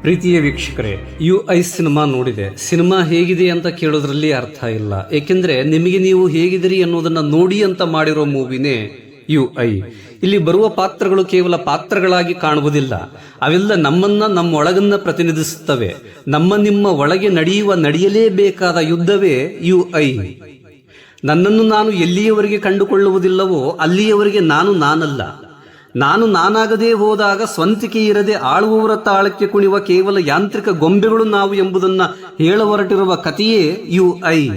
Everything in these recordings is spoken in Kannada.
ಪ್ರೀತಿಯ ವೀಕ್ಷಕರೇ, ಯು ಐ ಸಿನಿಮಾ ನೋಡಿದೆ. ಸಿನಿಮಾ ಹೇಗಿದೆ ಅಂತ ಕೇಳೋದ್ರಲ್ಲಿ ಅರ್ಥ ಇಲ್ಲ. ಏಕೆಂದ್ರೆ ನಿಮಗೆ ನೀವು ಹೇಗಿದಿರಿ ಅನ್ನೋದನ್ನ ನೋಡಿ ಅಂತ ಮಾಡಿರೋ ಮೂವಿನೇ ಯು ಐ. ಇಲ್ಲಿ ಬರುವ ಪಾತ್ರಗಳು ಕೇವಲ ಪಾತ್ರಗಳಾಗಿ ಕಾಣುವುದಿಲ್ಲ. ಅವೆಲ್ಲ ನಮ್ಮನ್ನ ನಮ್ಮ ಒಳಗನ್ನ ಪ್ರತಿನಿಧಿಸುತ್ತವೆ. ನಮ್ಮ ನಿಮ್ಮ ಒಳಗೆ ನಡೆಯುವ ನಡೆಯಲೇಬೇಕಾದ ಯುದ್ಧವೇ ಯು ಐ. ನನ್ನನ್ನು ನಾನು ಎಲ್ಲಿಯವರೆಗೆ ಕಂಡುಕೊಳ್ಳುವುದಿಲ್ಲವೋ ಅಲ್ಲಿಯವರೆಗೆ ನಾನು ನಾನಲ್ಲ. ನಾನು ನಾನಾಗದೇ ಹೋದಾಗ ಸ್ವಂತಿಕೆ ಇರದೆ ಆಳುವವರ ತಾಳಕ್ಕೆ ಕುಣಿವ ಕೇವಲ ಯಾಂತ್ರಿಕ ಗೊಂಬೆಗಳು ನಾವು ಎಂಬುದನ್ನು ಹೇಳ ಹೊರಟಿರುವ ಕಥೆಯೇ ಯು ಐ.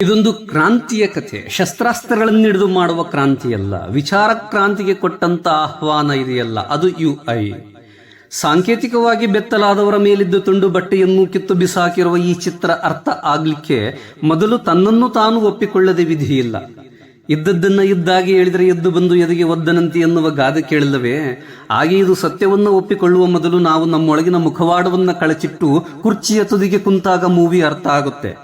ಇದೊಂದು ಕ್ರಾಂತಿಯ ಕಥೆ. ಶಸ್ತ್ರಾಸ್ತ್ರಗಳನ್ನು ಹಿಡಿದು ಮಾಡುವ ಕ್ರಾಂತಿಯಲ್ಲ. ವಿಚಾರ ಕ್ರಾಂತಿಗೆ ಕೊಟ್ಟಂತ ಆಹ್ವಾನ ಇದೆಯಲ್ಲ. ಅದು ಯು ಐ. ಸಾಂಕೇತಿಕವಾಗಿ ಬೆತ್ತಲಾದವರ ಮೇಲಿದ್ದ ತುಂಡು ಬಟ್ಟೆಯನ್ನು ಕಿತ್ತು ಬಿಸಾಕಿರುವ ಈ ಚಿತ್ರ ಅರ್ಥ ಆಗ್ಲಿಕ್ಕೆ ಮೊದಲು ತನ್ನನ್ನು ತಾನು ಒಪ್ಪಿಕೊಳ್ಳದೆ ವಿಧಿಯಿಲ್ಲ ಇದ್ದದ್ದನ್ನ ಇದ್ದಾಗಿ ಹೇಳಿದರೆ ಎದ್ದು ಬಂದು ಎದೆಗೆ ಒದ್ದನಂತಿ ಎನ್ನುವ ಗಾದೆ ಕೇಳಿಲ್ಲವೇ? ಹಾಗೆ ಇದು ಸತ್ಯವನ್ನು ಒಪ್ಪಿಕೊಳ್ಳುವ ಮೊದಲು ನಾವು ನಮ್ಮೊಳಗಿನ ಮುಖವಾಡವನ್ನು ಕಳಚಿಟ್ಟು ಕುರ್ಚಿಯ ತುದಿಗೆ ಕುಂತಾಗ ಮೂವಿ ಅರ್ಥ ಆಗುತ್ತೆ.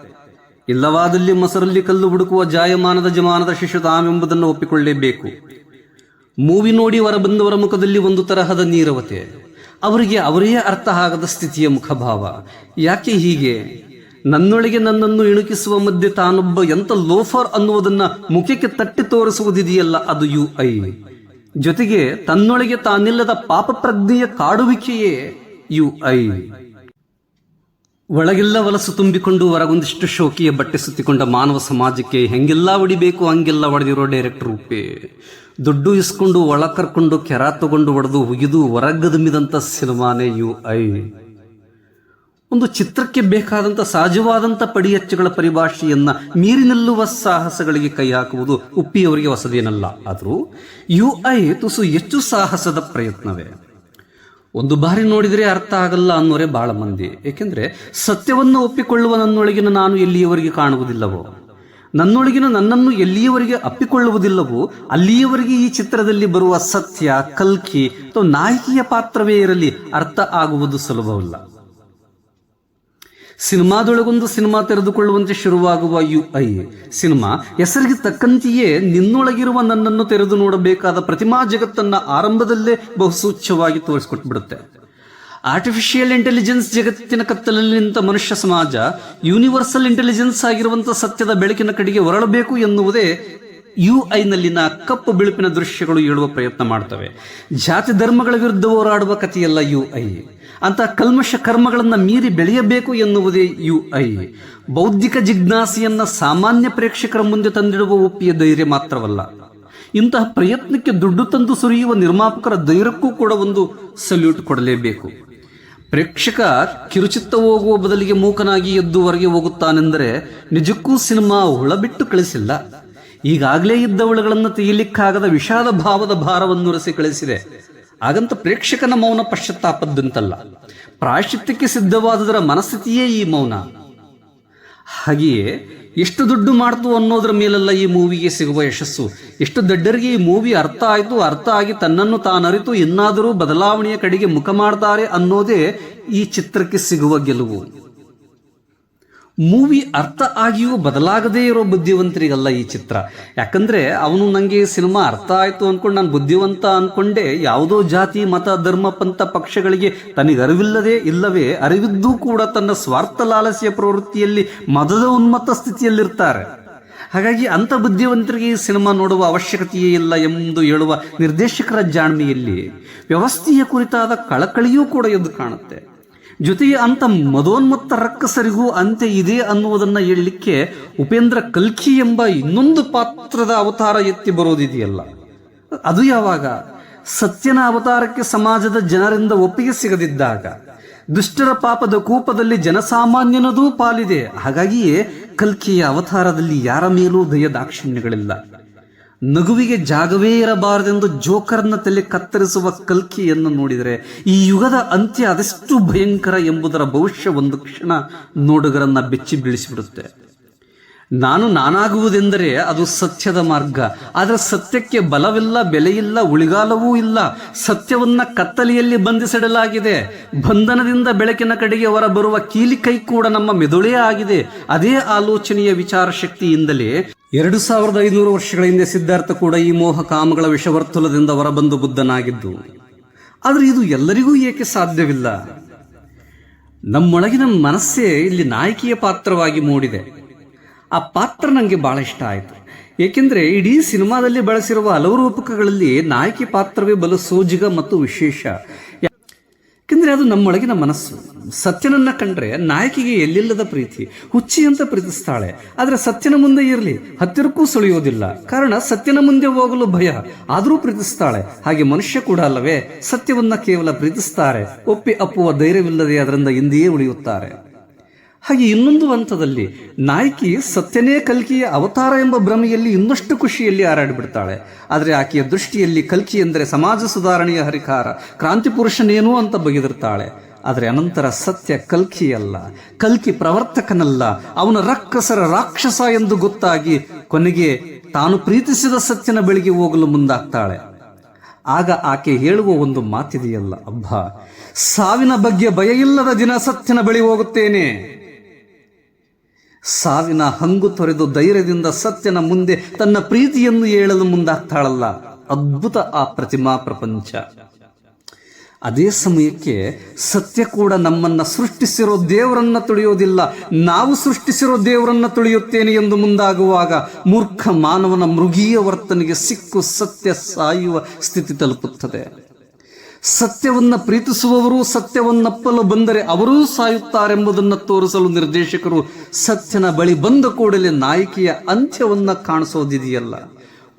ಇಲ್ಲವಾದಲ್ಲಿ ಮೊಸರಲ್ಲಿ ಕಲ್ಲು ಹುಡುಕುವ ಜಾಯಮಾನದ ಜಮಾನದ ಶಿಶು ತಾಮೆಂಬುದನ್ನು ಒಪ್ಪಿಕೊಳ್ಳಲೇಬೇಕು ಮೂವಿ ನೋಡಿ ಹೊರ ಬಂದವರ ಮುಖದಲ್ಲಿ ಒಂದು ತರಹದ ನೀರವತೆ. ಅವರಿಗೆ ಅವರೇ ಅರ್ಥ ಆಗದ ಸ್ಥಿತಿಯ ಮುಖಭಾವ. ಯಾಕೆ ಹೀಗೆ? ನನ್ನೊಳಗೆ ನನ್ನನ್ನು ಇಣುಕಿಸುವ ಮಧ್ಯೆ ತಾನೊಬ್ಬ ಎಂತ ಲೋಫರ್ ಅನ್ನುವುದನ್ನ ಮುಖಕ್ಕೆ ತಟ್ಟಿ ತೋರಿಸುವುದಿದೆಯಲ್ಲ, ಅದು ಯು ಐ. ಜೊತೆಗೆ ತನ್ನೊಳಗೆ ತಾನಿಲ್ಲದ ಪಾಪ ಪ್ರಜ್ಞೆಯ ಕಾಡುವಿಕೆಯೇ ಯು ಐ. ಒಳಗೆಲ್ಲ ವಲಸು ತುಂಬಿಕೊಂಡು ಹೊರಗೊಂದಿಷ್ಟು ಶೋಕಿಯ ಬಟ್ಟೆ ಸುತ್ತಿಕೊಂಡ ಮಾನವ ಸಮಾಜಕ್ಕೆ ಹೆಂಗೆಲ್ಲ ಹೊಡಿಬೇಕು, ಹಂಗೆಲ್ಲ ಒಡೆದಿರೋ ಡೈರೆಕ್ಟರ್ ರೂಪೆ. ದುಡ್ಡು ಇಸ್ಕೊಂಡು ಒಳ ಕರ್ಕೊಂಡು ಕೆರ ತಗೊಂಡು ಒಡೆದು ಉಗಿದು ಹೊರಗದಮಿದಂಥ ಸಿನಿಮಾನೇ ಯು ಐ. ಒಂದು ಚಿತ್ರಕ್ಕೆ ಬೇಕಾದಂಥ ಸಹಜವಾದಂಥ ಪಡಿಯಚ್ಚುಗಳ ಪರಿಭಾಷೆಯನ್ನ ಮೀರಿ ನಿಲ್ಲುವ ಸಾಹಸಗಳಿಗೆ ಕೈ ಹಾಕುವುದು ಉಪ್ಪಿಯವರಿಗೆ ಹೊಸದೇನಲ್ಲ. ಆದರೂ ಯು ಐ ತುಸು ಹೆಚ್ಚು ಸಾಹಸದ ಪ್ರಯತ್ನವೇ. ಒಂದು ಬಾರಿ ನೋಡಿದರೆ ಅರ್ಥ ಆಗಲ್ಲ ಅನ್ನೋರೆ ಬಹಳ ಮಂದಿ. ಏಕೆಂದರೆ ಸತ್ಯವನ್ನು ಒಪ್ಪಿಕೊಳ್ಳುವ ನನ್ನೊಳಗಿನ ನಾನು ಎಲ್ಲಿಯವರಿಗೆ ಕಾಣುವುದಿಲ್ಲವೋ? ನನ್ನೊಳಗಿನ ನನ್ನನ್ನು ಎಲ್ಲಿಯವರಿಗೆ ಅಪ್ಪಿಕೊಳ್ಳುವುದಿಲ್ಲವೋ? ಅಲ್ಲಿಯವರೆಗೆ ಈ ಚಿತ್ರದಲ್ಲಿ ಬರುವ ಸತ್ಯ, ಕಲ್ಕಿ ಅಥವಾ ನಾಯಕಿಯ ಪಾತ್ರವೇ ಇರಲಿ ಅರ್ಥ ಆಗುವುದು ಸುಲಭವಲ್ಲ. ಸಿನಿಮಾದೊಳಗೊಂದು ಸಿನಿಮಾ ತೆರೆದುಕೊಳ್ಳುವಂತೆ ಶುರುವಾಗುವ ಯು ಐ. ಸಿನಿಮಾ ಹೆಸರಿಗೆ ತಕ್ಕಂತೆಯೇ ನಿನ್ನೊಳಗಿರುವ ನನ್ನನ್ನು ತೆರೆದು ನೋಡಬೇಕಾದ ಪ್ರತಿಮಾ ಜಗತ್ತನ್ನ ಆರಂಭದಲ್ಲೇ ಬಹುಸೂಚ್ಯವಾಗಿ ತೋರಿಸ್ಕೊಟ್ಬಿಡುತ್ತೆ. ಆರ್ಟಿಫಿಷಿಯಲ್ ಇಂಟೆಲಿಜೆನ್ಸ್ ಜಗತ್ತಿನ ಕತ್ತಲಲ್ಲಿ ನಿಂತ ಮನುಷ್ಯ ಸಮಾಜ ಯೂನಿವರ್ಸಲ್ ಇಂಟೆಲಿಜೆನ್ಸ್ ಆಗಿರುವಂತಹ ಸತ್ಯದ ಬೆಳಕಿನ ಕಡೆಗೆ ಹೊರಳಬೇಕು ಎನ್ನುವುದೇ ಯು ಐನಲ್ಲಿನ ಕಪ್ಪು ಬಿಳುಪಿನ ದೃಶ್ಯಗಳು ಹೇಳುವ ಪ್ರಯತ್ನ ಮಾಡ್ತವೆ. ಜಾತಿ ಧರ್ಮಗಳ ವಿರುದ್ಧ ಹೋರಾಡುವ ಕಥೆಯಲ್ಲ ಯು ಐ ಅಂತ ಕಲ್ಮಶ ಕರ್ಮಗಳನ್ನು ಮೀರಿ ಬೆಳೆಯಬೇಕು ಎನ್ನುವುದೇ ಯು ಐ ಬೌದ್ಧಿಕ ಜಿಜ್ಞಾಸೆಯನ್ನ ಸಾಮಾನ್ಯ ಪ್ರೇಕ್ಷಕರ ಮುಂದೆ ತಂದಿಡುವ ಒಪ್ಪಿಯ ಧೈರ್ಯ ಮಾತ್ರವಲ್ಲ. ಇಂತಹ ಪ್ರಯತ್ನಕ್ಕೆ ದುಡ್ಡು ತಂದು ಸುರಿಯುವ ನಿರ್ಮಾಪಕರ ಧೈರ್ಯಕ್ಕೂ ಕೂಡ ಒಂದು ಸಲ್ಯೂಟ್ ಕೊಡಲೇಬೇಕು. ಪ್ರೇಕ್ಷಕ ಕಿರುಚಿತ್ತ ಹೋಗುವ ಬದಲಿಗೆ ಮೂಕನಾಗಿ ಎದ್ದು ಹೊರಗೆ ಹೋಗುತ್ತಾನೆಂದರೆ ನಿಜಕ್ಕೂ ಸಿನಿಮಾ ಹುಳಬಿಟ್ಟು ಕಳಿಸಿಲ್ಲ. ಈಗಾಗಲೇ ಇದ್ದವಳುಗಳನ್ನು ತೆಗಿಲಿಕ್ಕಾಗದ ವಿಷಾದ ಭಾವದ ಭಾರವನ್ನು ರಸಿ ಕಳಿಸಿದೆ. ಹಾಗಂತ ಪ್ರೇಕ್ಷಕನ ಮೌನ ಪಶ್ಚಾತ್ತಾಪದ್ದಂತಲ್ಲ ಪ್ರಾಯಶ್ಚಿತ್ತಕ್ಕೆ ಸಿದ್ಧವಾದದರ ಮನಸ್ಥಿತಿಯೇ ಈ ಮೌನ. ಹಾಗೆಯೇ ಎಷ್ಟು ದುಡ್ಡು ಮಾಡ್ತು ಅನ್ನೋದ್ರ ಮೇಲೆಲ್ಲ ಈ ಮೂವಿಗೆ ಸಿಗುವ ಯಶಸ್ಸು. ಎಷ್ಟು ದೊಡ್ಡರಿಗೆ ಈ ಮೂವಿ ಅರ್ಥ ಆಯಿತು, ಅರ್ಥ ಆಗಿ ತನ್ನನ್ನು ತಾನರಿತು ಇನ್ನಾದರೂ ಬದಲಾವಣೆಯ ಕಡೆಗೆ ಮುಖ ಮಾಡ್ತಾರೆ ಅನ್ನೋದೇ ಈ ಚಿತ್ರಕ್ಕೆ ಸಿಗುವ ಗೆಲುವು. ಮೂವಿ ಅರ್ಥ ಆಗಿಯೂ ಬದಲಾಗದೇ ಇರೋ ಬುದ್ಧಿವಂತರಿಗಲ್ಲ ಈ ಚಿತ್ರ. ಯಾಕಂದ್ರೆ ಅವನು ನನಗೆ ಸಿನಿಮಾ ಅರ್ಥ ಆಯ್ತು ಅಂದ್ಕೊಂಡು ನಾನು ಬುದ್ಧಿವಂತ ಅಂದ್ಕೊಂಡೆ ಯಾವುದೋ ಜಾತಿ, ಮತ, ಧರ್ಮ, ಪಂಥ ಪಕ್ಷಗಳಿಗೆ ತನಗೆ ಅರಿವಿಲ್ಲದೆ ಇಲ್ಲವೇ ಅರಿವಿದ್ದೂ ಕೂಡ ತನ್ನ ಸ್ವಾರ್ಥ ಲಾಲಸ್ಯ ಪ್ರವೃತ್ತಿಯಲ್ಲಿ ಮದದ ಉನ್ಮತ್ತ ಸ್ಥಿತಿಯಲ್ಲಿರ್ತಾರೆ. ಹಾಗಾಗಿ ಅಂಥ ಬುದ್ಧಿವಂತರಿಗೆ ಈ ಸಿನಿಮಾ ನೋಡುವ ಅವಶ್ಯಕತೆಯೇ ಇಲ್ಲ ಎಂದು ಹೇಳುವ ನಿರ್ದೇಶಕರ ಜಾಣ್ಮೆಯಲ್ಲಿ ವ್ಯವಸ್ಥೆಯ ಕುರಿತಾದ ಕಳಕಳಿಯೂ ಕೂಡ ಎದ್ದು ಕಾಣುತ್ತೆ. ಜೊತೆಗೆ ಅಂತ ಮದೋನ್ಮತ್ತ ರಕ್ಕಸರಿಗೂ ಅಂತ್ಯ ಇದೆ ಅನ್ನುವುದನ್ನ ಹೇಳಲಿಕ್ಕೆ ಉಪೇಂದ್ರ ಕಲ್ಕಿ ಎಂಬ ಇನ್ನೊಂದು ಪಾತ್ರದ ಅವತಾರ ಎತ್ತಿ ಬರೋದಿದೆಯಲ್ಲ? ಅದು ಯಾವಾಗ? ಸತ್ಯನ ಅವತಾರಕ್ಕೆ ಸಮಾಜದ ಜನರಿಂದ ಒಪ್ಪಿಗೆ ಸಿಗದಿದ್ದಾಗ. ದುಷ್ಟರ ಪಾಪದ ಕೂಪದಲ್ಲಿ ಜನಸಾಮಾನ್ಯನದೂ ಪಾಲಿದೆ. ಹಾಗಾಗಿಯೇ ಕಲ್ಕಿಯ ಅವತಾರದಲ್ಲಿ ಯಾರ ಮೇಲೂ ದಯ ದಾಕ್ಷಿಣ್ಯಗಳಿಲ್ಲ ನಗುವಿಗೆ ಜಾಗವೇ ಇರಬಾರದೆಂದು ಜೋಕರ್ನ ತಲೆ ಕತ್ತರಿಸುವ ಕಲ್ಕಿಯನ್ನು ನೋಡಿದರೆ, ಈ ಯುಗದ ಅಂತ್ಯ ಅದೆಷ್ಟು ಭಯಂಕರ ಎಂಬುದರ ಭವಿಷ್ಯ ಒಂದು ಕ್ಷಣ ನೋಡುಗರನ್ನ ಬೆಚ್ಚಿ ಬೀಳಿಸಿಬಿಡುತ್ತೆ ನಾನು ನಾನಾಗುವುದೆಂದರೆ ಅದು ಸತ್ಯದ ಮಾರ್ಗ. ಆದರೆ ಸತ್ಯಕ್ಕೆ ಬಲವಿಲ್ಲ, ಬೆಲೆಯಿಲ್ಲ, ಉಳಿಗಾಲವೂ ಇಲ್ಲ. ಸತ್ಯವನ್ನ ಕತ್ತಲೆಯಲ್ಲಿ ಬಂಧಿಸಿಡಲಾಗಿದೆ. ಬಂಧನದಿಂದ ಬೆಳಕಿನ ಕಡೆಗೆ ಹೊರಬರುವ ಕೀಲಿ ಕೈ ಕೂಡ ನಮ್ಮ ಮೆದುಳೇ ಆಗಿದೆ. ಅದೇ ಆಲೋಚನೆಯ ವಿಚಾರ ಶಕ್ತಿಯಿಂದಲೇ ಎರಡು ಸಾವಿರದ ಐನೂರು ವರ್ಷಗಳ ಹಿಂದೆ ಸಿದ್ಧಾರ್ಥ ಕೂಡ ಈ ಮೋಹ ಕಾಮಗಳ ವಿಷವರ್ತುಲದಿಂದ ಹೊರಬಂದು ಬುದ್ಧನಾಗಿದ್ದು. ಆದರೆ ಇದು ಎಲ್ಲರಿಗೂ ಏಕೆ ಸಾಧ್ಯವಿಲ್ಲ? ನಮ್ಮೊಳಗಿನ ಮನಸ್ಸೇ ಇಲ್ಲಿ ನಾಯಕಿಯ ಪಾತ್ರವಾಗಿ ಮೂಡಿದೆ. ಆ ಪಾತ್ರ ನನಗೆ ಬಹಳ ಇಷ್ಟ ಆಯಿತು. ಏಕೆಂದರೆ ಇಡೀ ಸಿನಿಮಾದಲ್ಲಿ ಬಳಸಿರುವ ಹಲವು ರೂಪಕಗಳಲ್ಲಿ ನಾಯಕಿ ಪಾತ್ರವೇ ಬಲು ಸೋಜಿಗ ಮತ್ತು ವಿಶೇಷ. ಯಾಕೆಂದರೆ ಅದು ನಮ್ಮೊಳಗಿನ ಮನಸ್ಸು. ಸತ್ಯನನ್ನ ಕಂಡ್ರೆ ನಾಯಕಿಗೆ ಎಲ್ಲಿಲ್ಲದ ಪ್ರೀತಿ ಹುಚ್ಚಿ ಅಂತ ಪ್ರೀತಿಸ್ತಾಳೆ. ಆದರೆ ಸತ್ಯನ ಮುಂದೆ ಇರಲಿ, ಹತ್ತಿರಕ್ಕೂ ಸುಳಿಯೋದಿಲ್ಲ. ಕಾರಣ ಸತ್ಯನ ಮುಂದೆ ಹೋಗಲು ಭಯ, ಆದರೂ ಪ್ರೀತಿಸ್ತಾಳೆ. ಹಾಗೆ ಮನುಷ್ಯ ಕೂಡ ಅಲ್ಲವೇ, ಸತ್ಯವನ್ನ ಕೇವಲ ಪ್ರೀತಿಸ್ತಾರೆ, ಒಪ್ಪಿ ಅಪ್ಪುವ ಧೈರ್ಯವಿಲ್ಲದೆ ಅದರಿಂದ ಹಿಂದೆಯೇ ಉಳಿಯುತ್ತಾರೆ. ಹಾಗೆ ಇನ್ನೊಂದು ಹಂತದಲ್ಲಿ ನಾಯಕಿ ಸತ್ಯನೇ ಕಲ್ಕಿಯ ಅವತಾರ ಎಂಬ ಭ್ರಮೆಯಲ್ಲಿ ಇನ್ನಷ್ಟು ಖುಷಿಯಲ್ಲಿ ಹಾರಾಡಿಬಿಡ್ತಾಳೆ. ಆದರೆ ಆಕೆಯ ದೃಷ್ಟಿಯಲ್ಲಿ ಕಲ್ಕಿ ಎಂದರೆ ಸಮಾಜ ಸುಧಾರಣೆಯ ಹರಿಕಾರ, ಕ್ರಾಂತಿ ಪುರುಷನೇನೋ ಅಂತ ಬಗೆದಿರ್ತಾಳೆ. ಆದರೆ ಅನಂತರ ಸತ್ಯ ಕಲ್ಕಿಯಲ್ಲ. ಕಲ್ಕಿ ಪ್ರವರ್ತಕನಲ್ಲ. ಅವನ ರಕ್ಕಸರ ರಾಕ್ಷಸ ಎಂದು ಗೊತ್ತಾಗಿ ಕೊನೆಗೆ ತಾನು ಪ್ರೀತಿಸಿದ ಸತ್ಯನ ಬಳಿಗೆ ಹೋಗಲು ಮುಂದಾಗ್ತಾಳೆ. ಆಗ ಆಕೆ ಹೇಳುವ ಒಂದು ಮಾತಿದೆಯಲ್ಲ, ಅಬ್ಬ, ಸಾವಿನ ಬಗ್ಗೆ ಭಯ ಇಲ್ಲದ ದಿನ ಸತ್ಯನ ಬಳಿ ಹೋಗುತ್ತೇನೆ. ಸಾವಿನ ಹಂಗು ತೊರೆದು ಧೈರ್ಯದಿಂದ ಸತ್ಯನ ಮುಂದೆ ತನ್ನ ಪ್ರೀತಿಯನ್ನು ಹೇಳಲು ಮುಂದಾಗ್ತಾಳಲ್ಲ. ಅದ್ಭುತ ಆ ಪ್ರತಿಮಾ ಪ್ರಪಂಚ. ಅದೇ ಸಮಯಕ್ಕೆ ಸತ್ಯ ಕೂಡ ನಮ್ಮನ್ನ ಸೃಷ್ಟಿಸಿರೋ ದೇವರನ್ನ ತುಳಿಯೋದಿಲ್ಲ. ನಾವು ಸೃಷ್ಟಿಸಿರೋ ದೇವರನ್ನ ತುಳಿಯುತ್ತೇನೆ ಎಂದು ಮುಂದಾಗುವಾಗ ಮೂರ್ಖ ಮಾನವನ ಮೃಗೀಯ ವರ್ತನೆಗೆ ಸಿಕ್ಕು ಸತ್ಯ ಸಾಯುವ ಸ್ಥಿತಿ ತಲುಪುತ್ತದೆ. ಸತ್ಯವನ್ನ ಪ್ರೀತಿಸುವವರು, ಸತ್ಯವನ್ನಪ್ಪಲು ಬಂದರೆ ಅವರೂ ಸಾಯುತ್ತಾರೆಂಬುದನ್ನು ತೋರಿಸಲು ನಿರ್ದೇಶಕರು ಸತ್ಯನ ಬಳಿ ಬಂದ ಕೂಡಲೇ ನಾಯಕಿಯ ಅಂತ್ಯವನ್ನು ಕಾಣಿಸೋದಿದೆಯಲ್ಲ.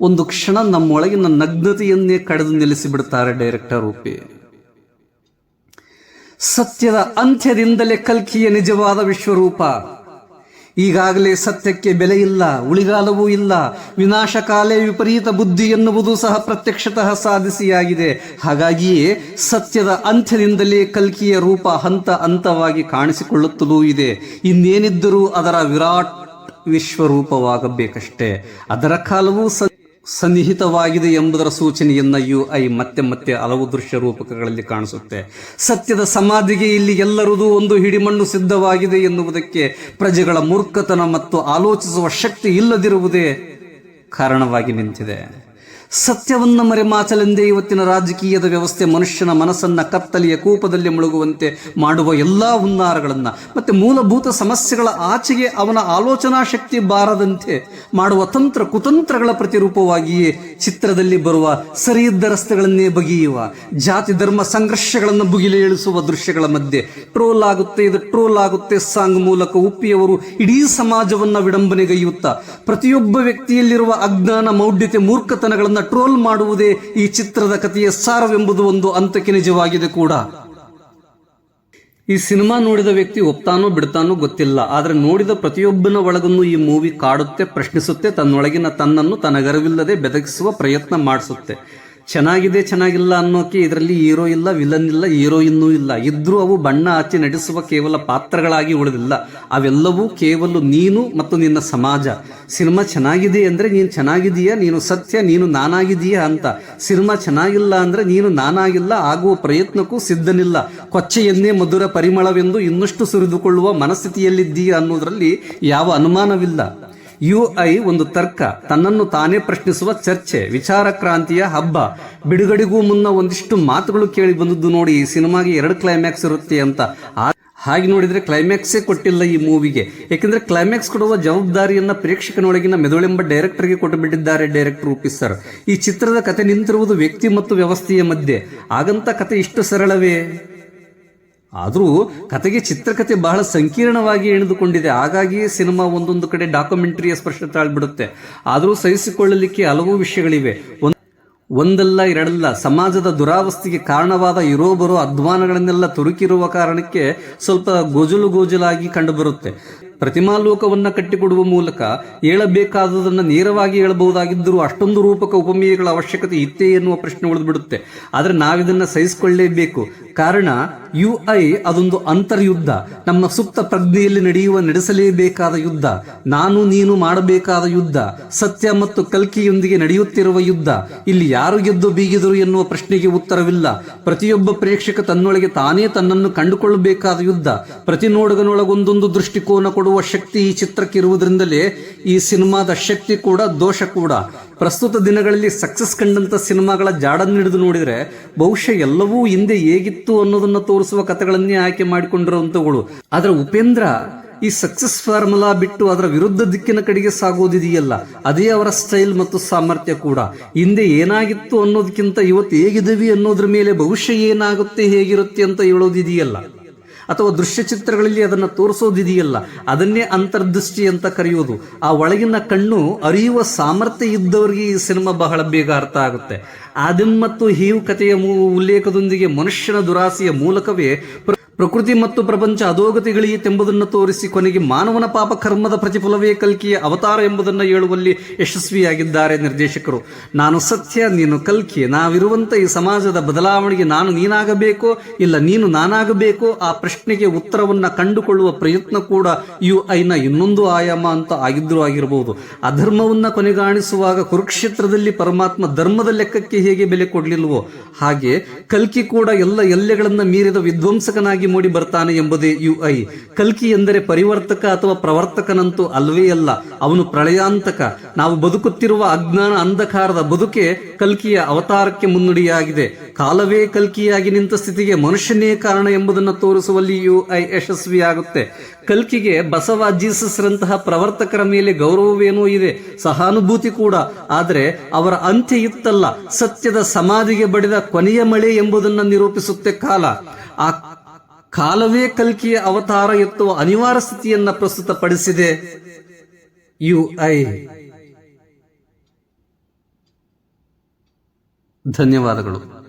ಒಂದು ಕ್ಷಣ ನಮ್ಮೊಳಗಿನ ನಗ್ನತೆಯನ್ನೇ ಕಡೆದು ನಿಲ್ಲಿಸಿಬಿಡ್ತಾರೆ ಡೈರೆಕ್ಟರ್ ರೂಪಿ. ಸತ್ಯದ ಅಂತ್ಯದಿಂದಲೇ ಕಲ್ಕಿಯ ನಿಜವಾದ ವಿಶ್ವರೂಪ. ಈಗಾಗಲೇ ಸತ್ಯಕ್ಕೆ ಬೆಲೆ ಇಲ್ಲ, ಉಳಿಗಾಲವೂ ಇಲ್ಲ. ವಿನಾಶಕಾಲೇ ವಿಪರೀತ ಬುದ್ಧಿ ಎನ್ನುವುದು ಸಹ ಪ್ರತ್ಯಕ್ಷತಃ ಸಾಧಿಸಿಯಾಗಿದೆ. ಹಾಗಾಗಿಯೇ ಸತ್ಯದ ಅಂತ್ಯದಿಂದಲೇ ಕಲ್ಕಿಯ ರೂಪ ಹಂತ ಹಂತವಾಗಿ ಕಾಣಿಸಿಕೊಳ್ಳುತ್ತಲೂ ಇದೆ. ಇನ್ನೇನಿದ್ದರೂ ಅದರ ವಿರಾಟ್ ವಿಶ್ವರೂಪವಾಗಬೇಕಷ್ಟೇ. ಅದರ ಕಾಲವೂ ಸನ್ನಿಹಿತವಾಗಿದೆ ಎಂಬುದರ ಸೂಚನೆಯನ್ನ ಯು ಐ ಮತ್ತೆ ಮತ್ತೆ ಹಲವು ದೃಶ್ಯ ರೂಪಕಗಳಲ್ಲಿ ಕಾಣಿಸುತ್ತೆ. ಸತ್ಯದ ಸಮಾಧಿಗೆ ಇಲ್ಲಿ ಎಲ್ಲರದೂ ಒಂದು ಹಿಡಿಮಣ್ಣು ಸಿದ್ಧವಾಗಿದೆ ಎನ್ನುವುದಕ್ಕೆ ಪ್ರಜೆಗಳ ಮೂರ್ಖತನ ಮತ್ತು ಆಲೋಚಿಸುವ ಶಕ್ತಿ ಇಲ್ಲದಿರುವುದೇ ಕಾರಣವಾಗಿ ನಿಂತಿದೆ. ಸತ್ಯವನ್ನ ಮರೆಮಾಚಲೆಂದೇ ಇವತ್ತಿನ ರಾಜಕೀಯದ ವ್ಯವಸ್ಥೆ ಮನುಷ್ಯನ ಮನಸ್ಸನ್ನ ಕತ್ತಲೆಯ ಕೂಪದಲ್ಲಿ ಮುಳುಗುವಂತೆ ಮಾಡುವ ಎಲ್ಲಾ ಹುನ್ನಾರಗಳನ್ನು, ಮತ್ತೆ ಮೂಲಭೂತ ಸಮಸ್ಯೆಗಳ ಆಚೆಗೆ ಅವನ ಆಲೋಚನಾ ಶಕ್ತಿ ಬಾರದಂತೆ ಮಾಡುವ ತಂತ್ರ ಕುತಂತ್ರಗಳ ಪ್ರತಿರೂಪವಾಗಿಯೇ ಚಿತ್ರದಲ್ಲಿ ಬರುವ ಸರಿಯಿದ್ದ ರಸ್ತೆಗಳನ್ನೇ ಬಗೆಯುವ, ಜಾತಿ ಧರ್ಮ ಸಂಘರ್ಷಗಳನ್ನು ಬುಗಿಲೇಳಿಸುವ ದೃಶ್ಯಗಳ ಮಧ್ಯೆ ಟ್ರೋಲ್ ಆಗುತ್ತೆ, ಇದು ಟ್ರೋಲ್ ಆಗುತ್ತೆ, ಸಾಂಗ್ ಮೂಲಕ ಉಪ್ಪಿಯವರು ಇಡೀ ಸಮಾಜವನ್ನ ವಿಡಂಬನೆಗೈಯುತ್ತಾ, ಪ್ರತಿಯೊಬ್ಬ ವ್ಯಕ್ತಿಯಲ್ಲಿರುವ ಅಜ್ಞಾನ ಮೌಢ್ಯತೆ ಮೂರ್ಖತನಗಳನ್ನು ಟ್ರೋಲ್ ಮಾಡುವುದೇ ಈ ಚಿತ್ರದ ಕಥೆಯ ಸಾರವೆಂಬುದು ಒಂದು ಅಂತಕ್ಕೆ ನಿಜವಾಗಿದೆ ಕೂಡ. ಈ ಸಿನಿಮಾ ನೋಡಿದ ವ್ಯಕ್ತಿ ಒಪ್ತಾನೋ ಬಿಡ್ತಾನೋ ಗೊತ್ತಿಲ್ಲ, ಆದರೆ ನೋಡಿದ ಪ್ರತಿಯೊಬ್ಬನ ಒಳಗನ್ನು ಈ ಮೂವಿ ಕಾಡುತ್ತೆ, ಪ್ರಶ್ನಿಸುತ್ತೆ, ತನ್ನೊಳಗಿನ ತನ್ನನ್ನು ತನಗರವಿಲ್ಲದೆ ಬೆದಗಿಸುವ ಪ್ರಯತ್ನ ಮಾಡಿಸುತ್ತೆ. ಚೆನ್ನಾಗಿದೆ, ಚೆನ್ನಾಗಿಲ್ಲ ಅನ್ನೋಕೆ ಇದರಲ್ಲಿ ಹೀರೋ ಇಲ್ಲ ವಿಲನ್ ಇಲ್ಲ, ಹೀರೋಯಿನ್ನೂ ಇಲ್ಲ. ಇದ್ರೂ ಅವು ಬಣ್ಣ ಹಚ್ಚಿ ನಡೆಸುವ ಕೇವಲ ಪಾತ್ರಗಳಾಗಿ ಉಳಿದಿಲ್ಲ. ಅವೆಲ್ಲವೂ ಕೇವಲ ನೀನು ಮತ್ತು ನಿನ್ನ ಸಮಾಜ. ಸಿನಿಮಾ ಚೆನ್ನಾಗಿದೆ ಅಂದರೆ ನೀನು ಚೆನ್ನಾಗಿದೆಯಾ ನೀನು ಸತ್ಯ, ನೀನು ನಾನಾಗಿದೀಯಾ ಅಂತ. ಸಿನಿಮಾ ಚೆನ್ನಾಗಿಲ್ಲ ಅಂದರೆ ನೀನು ನಾನಾಗಿಲ್ಲ, ಆಗುವ ಪ್ರಯತ್ನಕ್ಕೂ ಸಿದ್ಧನಿಲ್ಲ. ಕೊಚ್ಚೆಯನ್ನೇ ಮಧುರ ಪರಿಮಳವೆಂದು ಇನ್ನಷ್ಟು ಸುರಿದುಕೊಳ್ಳುವ ಮನಸ್ಥಿತಿಯಲ್ಲಿದ್ದೀಯಾ ಅನ್ನೋದರಲ್ಲಿ ಯಾವ ಅನುಮಾನವಿಲ್ಲ. ಯು ಐ ಒಂದು ತರ್ಕ, ತನ್ನನ್ನು ತಾನೇ ಪ್ರಶ್ನಿಸುವ ಚರ್ಚೆ ವಿಚಾರ ಕ್ರಾಂತಿಯ ಹಬ್ಬ. ಬಿಡುಗಡೆಗೂ ಮುನ್ನ ಒಂದಿಷ್ಟು ಮಾತುಗಳು ಕೇಳಿ ಬಂದದ್ದು ನೋಡಿ, ಈ ಸಿನಿಮಾಗೆ ಎರಡು ಕ್ಲೈಮ್ಯಾಕ್ಸ್ ಇರುತ್ತೆ ಅಂತ. ಹಾಗೆ ನೋಡಿದ್ರೆ ಕ್ಲೈಮ್ಯಾಕ್ಸೇ ಕೊಟ್ಟಿಲ್ಲ ಈ ಮೂವಿಗೆ. ಯಾಕೆಂದ್ರೆ ಕ್ಲೈಮ್ಯಾಕ್ಸ್ ಕೊಡುವ ಜವಾಬ್ದಾರಿಯನ್ನ ಪ್ರೇಕ್ಷಕನೊಳಗಿನ ಮೆದುಳೆಂಬ ಡೈರೆಕ್ಟರ್ಗೆ ಕೊಟ್ಟು ಬಿಟ್ಟಿದ್ದಾರೆ ಡೈರೆಕ್ಟರ್ ರೂಪಿ ಸರ್. ಈ ಚಿತ್ರದ ಕತೆ ನಿಂತಿರುವುದು ವ್ಯಕ್ತಿ ಮತ್ತು ವ್ಯವಸ್ಥೆಯ ಮಧ್ಯೆ. ಆಗಂತ ಕತೆ ಇಷ್ಟು ಸರಳವೇ? ಆದರೂ ಕತೆಗೆ ಚಿತ್ರಕತೆ ಬಹಳ ಸಂಕೀರ್ಣವಾಗಿ ಎಣೆದುಕೊಂಡಿದೆ. ಹಾಗಾಗಿ ಸಿನಿಮಾ ಒಂದೊಂದು ಕಡೆ ಡಾಕ್ಯುಮೆಂಟರಿಯ ಸ್ಪರ್ಶ ತಾಳ್ಬಿಡುತ್ತೆ. ಆದರೂ ಸಹಿಸಿಕೊಳ್ಳಲಿಕ್ಕೆ ಹಲವು ವಿಷಯಗಳಿವೆ. ಒಂದ್- ಒಂದಲ್ಲ, ಎರಡಲ್ಲ, ಸಮಾಜದ ದುರಾವಸ್ಥೆಗೆ ಕಾರಣವಾದ ಇರೋ ಬರೋ ಅಧ್ವಾನಗಳನ್ನೆಲ್ಲ ತುರುಕಿರುವ ಕಾರಣಕ್ಕೆ ಸ್ವಲ್ಪ ಗೊಜಲು ಗೋಜಲಾಗಿ ಕಂಡುಬರುತ್ತೆ. ಪ್ರತಿಮಾಲೋಕವನ್ನ ಕಟ್ಟಿಕೊಡುವ ಮೂಲಕ ಹೇಳಬೇಕಾದುದನ್ನು ನೇರವಾಗಿ ಹೇಳಬಹುದಾಗಿದ್ದರೂ ಅಷ್ಟೊಂದು ರೂಪಕ ಉಪಮೇಯಗಳ ಅವಶ್ಯಕತೆ ಇತ್ತೇ ಎನ್ನುವ ಪ್ರಶ್ನೆ ಉಳಿದ್ಬಿಡುತ್ತೆ. ಆದರೆ ನಾವಿದನ್ನು ಸಹಿಸಿಕೊಳ್ಳೇಬೇಕು ಕಾರಣ ಯು ಐ ಅದೊಂದು ಅಂತರ್ಯುದ್ಧ. ನಮ್ಮ ಸುಪ್ತ ಪ್ರಜ್ಞೆಯಲ್ಲಿ ನಡೆಯುವ, ನಡೆಸಲೇಬೇಕಾದ ಯುದ್ಧ. ನಾನು, ನೀನು ಮಾಡಬೇಕಾದ ಯುದ್ಧ. ಸತ್ಯ ಮತ್ತು ಕಲ್ಕಿಯೊಂದಿಗೆ ನಡೆಯುತ್ತಿರುವ ಯುದ್ಧ. ಇಲ್ಲಿ ಯಾರು ಗೆದ್ದು ಬೀಗಿದರು ಎನ್ನುವ ಪ್ರಶ್ನೆಗೆ ಉತ್ತರವಿಲ್ಲ. ಪ್ರತಿಯೊಬ್ಬ ಪ್ರೇಕ್ಷಕ ತನ್ನೊಳಗೆ ತಾನೇ ತನ್ನನ್ನು ಕಂಡುಕೊಳ್ಳಬೇಕಾದ ಯುದ್ಧ. ಪ್ರತಿ ನೋಡುಗನೊಳಗೊಂದೊಂದು ದೃಷ್ಟಿಕೋನ ಕೊಡುವ ಶಕ್ತಿ ಈ ಚಿತ್ರಕ್ಕೆ ಇರುವುದರಿಂದಲೇ ಈ ಸಿನಿಮಾದ ಶಕ್ತಿ ಕೂಡ ದೋಷ ಕೂಡ. ಪ್ರಸ್ತುತ ದಿನಗಳಲ್ಲಿ ಸಕ್ಸಸ್ ಕಂಡಂತ ಸಿನಿಮಾಗಳ ಜಾಡನ್ನು ಹಿಡಿದು ನೋಡಿದರೆ ಬಹುಶಃ ಎಲ್ಲವೂ ಹಿಂದೆ ಹೇಗಿತ್ತು ಅನ್ನೋದನ್ನ ತೋರಿಸುವ ಕಥೆಗಳನ್ನೇ ಆಯ್ಕೆ ಮಾಡಿಕೊಂಡಿರುವಂತವುಗಳು ಆದ್ರೆ ಉಪೇಂದ್ರ, ಈ ಸಕ್ಸಸ್ ಫಾರ್ಮುಲಾ ಬಿಟ್ಟು ಅದರ ವಿರುದ್ಧ ದಿಕ್ಕಿನ ಕಡೆಗೆ ಸಾಗೋದಿದೆಯಲ್ಲ, ಅದೇ ಅವರ ಸ್ಟೈಲ್ ಮತ್ತು ಸಾಮರ್ಥ್ಯ ಕೂಡ. ಹಿಂದೆ ಏನಾಗಿತ್ತು ಅನ್ನೋದಕ್ಕಿಂತ ಇವತ್ತು ಹೇಗಿದ್ದೀವಿ ಅನ್ನೋದ್ರ ಮೇಲೆ ಭವಿಷ್ಯ ಏನಾಗುತ್ತೆ ಹೇಗಿರುತ್ತೆ ಅಂತ ಹೇಳೋದಿದೆಯಲ್ಲ. ಅಥವಾ ದೃಶ್ಯ ಚಿತ್ರಗಳಲ್ಲಿ ಅದನ್ನು ತೋರಿಸೋದಿದೆಯಲ್ಲ, ಅದನ್ನೇ ಅಂತರ್ದೃಷ್ಟಿ ಅಂತ ಕರೆಯೋದು. ಆ ಒಳಗಿನ ಕಣ್ಣು ಅರಿಯುವ ಸಾಮರ್ಥ್ಯ ಇದ್ದವರಿಗೆ ಈ ಸಿನಿಮಾ ಬಹಳ ಬೇಗ ಅರ್ಥ ಆಗುತ್ತೆ. ಆದಿಮ್ ಮತ್ತು ಹೀವ್ ಕಥೆಯ ಉಲ್ಲೇಖದೊಂದಿಗೆ ಮನುಷ್ಯನ ದುರಾಸೆಯ ಮೂಲಕವೇ ಪ್ರಕೃತಿ ಮತ್ತು ಪ್ರಪಂಚ ಅಧೋಗತಿಗಳಿಯೆಂಬುದನ್ನು ತೋರಿಸಿ ಕೊನೆಗೆ ಮಾನವನ ಪಾಪ ಕರ್ಮದ ಪ್ರತಿಫಲವೇ ಕಲ್ಕಿಯ ಅವತಾರ ಎಂಬುದನ್ನು ಹೇಳುವಲ್ಲಿ ಯಶಸ್ವಿಯಾಗಿದ್ದಾರೆ ನಿರ್ದೇಶಕರು. ನಾನು ಸತ್ಯ, ನೀನು ಕಲ್ಕಿ, ನಾವಿರುವಂತ ಈ ಸಮಾಜದ ಬದಲಾವಣೆಗೆ ನಾನು ನೀನಾಗಬೇಕೋ, ಇಲ್ಲ ನೀನು ನಾನಾಗಬೇಕೋ, ಆ ಪ್ರಶ್ನೆಗೆ ಉತ್ತರವನ್ನು ಕಂಡುಕೊಳ್ಳುವ ಪ್ರಯತ್ನ ಕೂಡ ಯು ಐನ ಇನ್ನೊಂದು ಆಯಾಮ ಅಂತ ಆಗಿದ್ರೂ ಆಗಿರಬಹುದು ಅಧರ್ಮವನ್ನು ಕೊನೆಗಾಣಿಸುವಾಗ ಕುರುಕ್ಷೇತ್ರದಲ್ಲಿ ಪರಮಾತ್ಮ ಧರ್ಮದ ಲೆಕ್ಕಕ್ಕೆ ಹೇಗೆ ಬೆಲೆ ಕೊಡ್ಲಿಲ್ವೋ, ಹಾಗೆ ಕಲ್ಕಿ ಕೂಡ ಎಲ್ಲ ಎಲ್ಲೆಗಳನ್ನು ಮೀರಿದ ವಿಧ್ವಂಸಕನಾಗಿ ಮೂಡಿ ಬರ್ತಾನೆ ಎಂಬುದೇ ಯು ಐ. ಕಲ್ಕಿ ಎಂದರೆ ಪರಿವರ್ತಕ ಅಥವಾ ಪ್ರವರ್ತಕನಂತೂ ಅಲ್ವೇ ಅಲ್ಲ, ಅವನು ಪ್ರಳಯಾಂತಕ. ನಾವು ಬದುಕುತ್ತಿರುವ ಅಜ್ಞಾನ ಅಂಧಕಾರದ ಬದುಕೆ ಕಲ್ಕಿಯ ಅವತಾರಕ್ಕೆ ಮುನ್ನುಡಿಯಾಗಿದೆ. ಕಾಲವೇ ಕಲ್ಕಿಯಾಗಿ ನಿಂತ ಸ್ಥಿತಿಗೆ ಮನುಷ್ಯನೇ ಕಾರಣ ಎಂಬುದನ್ನು ತೋರಿಸುವಲ್ಲಿ ಯು ಐ ಯಶಸ್ವಿಯಾಗುತ್ತೆ. ಕಲ್ಕಿಗೆ ಬಸವ ಜೀಸಸ್ರಂತಹ ಪ್ರವರ್ತಕರ ಮೇಲೆ ಗೌರವವೇನೂ ಇದೆ, ಸಹಾನುಭೂತಿ ಕೂಡ. ಆದರೆ ಅವರ ಅಂತ್ಯ ಇತ್ತಲ್ಲ ಸತ್ಯದ ಸಮಾಧಿಗೆ ಬಡಿದ ಕೊನೆಯ ಮಳೆ ಎಂಬುದನ್ನು ನಿರೂಪಿಸುತ್ತೆ ಕಾಲ. ಆ ಕಾಲವೇ ಕಲ್ಕಿಯ ಅವತಾರ ಎತ್ತುವ ಅನಿವಾರ್ಯ ಸ್ಥಿತಿಯನ್ನ ಪ್ರಸ್ತುತಪಡಿಸಿದೆ. You I. ಧನ್ಯವಾದಗಳು.